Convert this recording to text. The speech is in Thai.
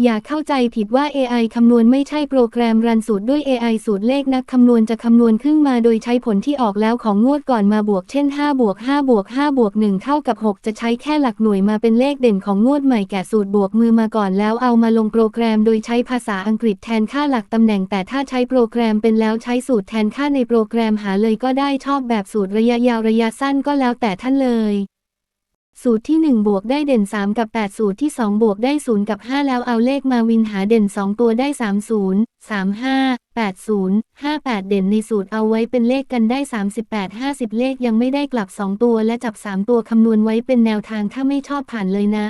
อย่าเข้าใจผิดว่า AI คำนวณไม่ใช่โปรแกรมรันสูตรด้วย AI สูตรเลขนักคำนวณจะคำนวณขึ้นมาโดยใช้ผลที่ออกแล้วของงวดก่อนมาบวกเช่น5บวก5บวก5บวก1เท่ากับ 6 จะใช้แค่หลักหน่วยมาเป็นเลขเด่นของงวดใหม่แกะสูตรบวกมือมาก่อนแล้วเอามาลงโปรแกรมโดยใช้ภาษาอังกฤษแทนค่าหลักตำแหน่ง แต่ถ้าใช้โปรแกรมเป็นแล้วใช้สูตรแทนค่าในโปรแกรมหาเลยก็ได้ชอบแบบสูตรระยะยาวระยะสั้นก็แล้วแต่ท่านเลย สูตรที่ 1 บวกได้เด่น 3 กับ 8 สูตรที่ 2 บวกได้ 0 กับ 5 แล้วเอาเลขมาวินหาเด่น 2 ตัวได้ 30 35 80 58 เด่นในสูตรเอาไว้เป็นเลขกันได้ 38 50 เลขยังไม่ได้กลับ 2 ตัวและจับ 3 ตัวคำนวณไว้เป็นแนวทางถ้าไม่ชอบผ่านเลยนะ